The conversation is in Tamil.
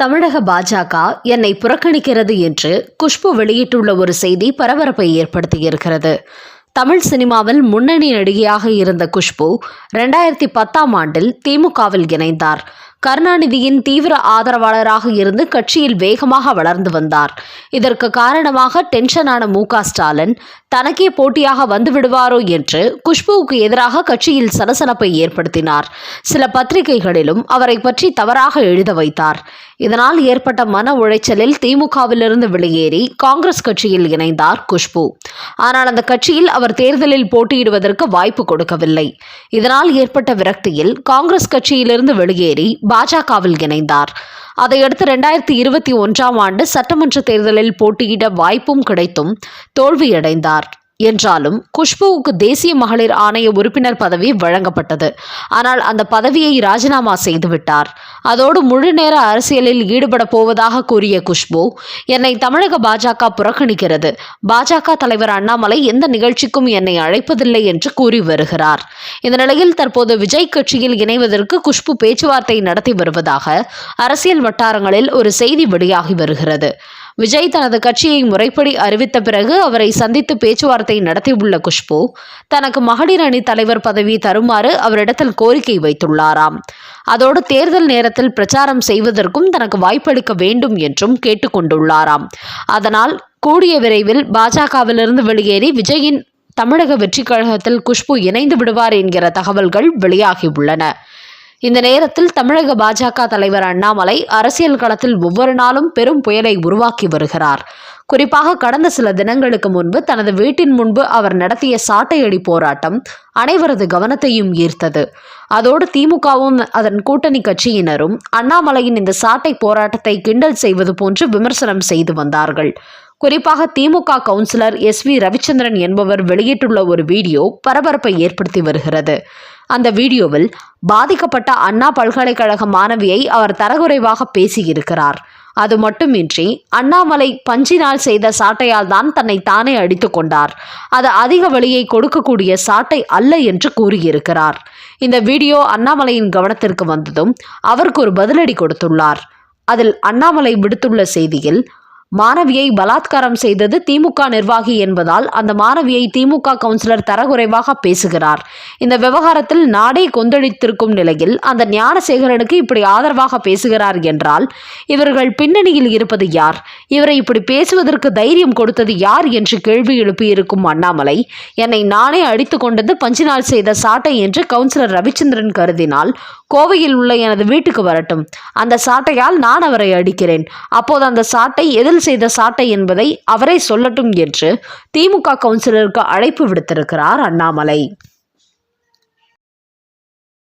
தமிழக பாஜக என்னை புறக்கணிக்கிறது என்று குஷ்பு வெளியிட்டுள்ள ஒரு செய்தி பரபரப்பை ஏற்படுத்தியிருக்கிறது. தமிழ் சினிமாவில் முன்னணி நடிகையாக இருந்த குஷ்பு ரெண்டாயிரத்தி பத்தாம் ஆண்டில் திமுகவில் இணைந்தார். கருணாநிதியின் தீவிர ஆதரவாளராக இருந்து கட்சியில் வேகமாக வளர்ந்து வந்தார். இதற்கு காரணமாக டென்ஷனான மு ஸ்டாலின் தனக்கே போட்டியாக வந்துவிடுவாரோ என்று குஷ்புவுக்கு எதிராக கட்சியில் சலசலப்பை ஏற்படுத்தினார். சில பத்திரிகைகளிலும் அவரை பற்றி தவறாக எழுத வைத்தார். இதனால் ஏற்பட்ட மன உளைச்சலில் திமுகவிலிருந்து வெளியேறி காங்கிரஸ் கட்சியில் இணைந்தார் குஷ்பு. ஆனால் அந்த கட்சியில் அவர் தேர்தலில் போட்டியிடுவதற்கு வாய்ப்பு கொடுக்கவில்லை. இதனால் ஏற்பட்ட விரக்தியில் காங்கிரஸ் கட்சியிலிருந்து வெளியேறி பாஜகவில் இணைந்தார். அதையடுத்து ரெண்டாயிரத்தி இருபத்தி ஒன்றாம் ஆண்டு சட்டமன்ற தேர்தலில் போட்டியிட வாய்ப்பும் கிடைத்தும் தோல்வியடைந்தார். என்றாலும் குஷ்புவுக்கு தேசிய மகளிர் ஆணைய உறுப்பினர் பதவி வழங்கப்பட்டது. ஆனால் அந்த பதவியை ராஜினாமா செய்துவிட்டார். அதோடு முழு நேர அரசியலில் ஈடுபட போவதாக கூறிய குஷ்பு என்னை தமிழக பாஜக புறக்கணிக்கிறது. பாஜக தலைவர் அண்ணாமலை எந்த நிகழ்ச்சிக்கும் என்னை அழைப்பதில்லை என்று கூறி வருகிறார். இந்த நிலையில் தற்போது விஜய் கட்சியில் இணைவதற்கு குஷ்பு பேச்சுவார்த்தை நடத்தி வருவதாக அரசியல் வட்டாரங்களில் ஒரு செய்தி வெளியாகி வருகிறது. விஜய் தனது கட்சியை முறைப்படி அறிவித்த பிறகு அவரை சந்தித்து பேச்சுவார்த்தை நடத்தியுள்ள குஷ்பு தனக்கு மகளிர் அணி தலைவர் பதவி தருமாறு அவரிடத்தில் கோரிக்கை வைத்துள்ளாராம். அதோடு தேர்தல் நேரத்தில் பிரச்சாரம் செய்வதற்கும் தனக்கு வாய்ப்பளிக்க வேண்டும் என்றும் கேட்டுக்கொண்டுள்ளாராம். அதனால் கூடிய விரைவில் பாஜகவிலிருந்து வெளியேறி விஜயின் தமிழக வெற்றி கழகத்தில் குஷ்பு இணைந்து விடுவார் என்கிற தகவல்கள் வெளியாகியுள்ளன. இந்த நேரத்தில் தமிழக பாஜக தலைவர் அண்ணாமலை அரசியல் களத்தில் ஒவ்வொரு நாளும் பெரும் புயலை உருவாக்கி வருகிறார். குறிப்பாக கடந்த சில தினங்களுக்கு முன்பு தனது வீட்டின் முன்பு அவர் நடத்திய சாட்டையடி போராட்டம் அனைவரது கவனத்தையும் ஈர்த்தது. அதோடு திமுகவும் அதன் கூட்டணி கட்சியினரும் அண்ணாமலையின் இந்த சாட்டை போராட்டத்தை கிண்டல் செய்வது போன்று விமர்சனம் செய்து வந்தார்கள். குறிப்பாக திமுக கவுன்சிலர் எஸ் வி ரவிச்சந்திரன் என்பவர் வெளியிட்டுள்ள ஒரு வீடியோ பரபரப்பை ஏற்படுத்தி வருகிறது. அந்த வீடியோவில் பாதிக்கப்பட்ட அண்ணா பல்கலைக்கழக மாணவியை அவர் தரக்குறைவாக பேசியிருக்கிறார். அது மட்டுமின்றி அண்ணாமலை பஞ்சினால் செய்த சாட்டையால் தான் தன்னை தானே அடித்து கொண்டார். அது அதிக வழியை கொடுக்கக்கூடிய சாட்டை அல்ல என்று கூறியிருக்கிறார். இந்த வீடியோ அண்ணாமலையின் கவனத்திற்கு வந்ததும் அவருக்கு ஒரு பதிலடி கொடுத்துள்ளார். அதில் அண்ணாமலை விடுத்துள்ள செய்தியில் மாணவியை பலாத்காரம் செய்தது திமுக நிர்வாகி என்பதால் அந்த மாணவியை திமுக கவுன்சிலர் தரகுறைவாக பேசுகிறார். இந்த விவகாரத்தில் நாடே கொந்தளித்திருக்கும் நிலையில் அந்த ஞானசேகரனுக்கு இப்படி ஆதரவாக பேசுகிறார் என்றால் இவர்கள் பின்னணியில் இருப்பது யார்? இவரை இப்படி பேசுவதற்கு தைரியம் கொடுத்தது யார் என்று கேள்வி எழுப்பியிருக்கும் அண்ணாமலை என்னை நானே அடித்து கொண்டது பஞ்சினால் செய்த சாட்டை என்று கவுன்சிலர் ரவிச்சந்திரன் கருதினால் கோவையில் உள்ள எனது வீட்டுக்கு வரட்டும். அந்த சாட்டையால் நான் அவரை அடிக்கிறேன். அப்போது அந்த சாட்டை எதில் செய்த சாட்டை என்பதை அவரே சொல்லட்டும் என்று திமுக கவுன்சிலருக்கு அழைப்பு விடுத்திருக்கிறார் அண்ணாமலை.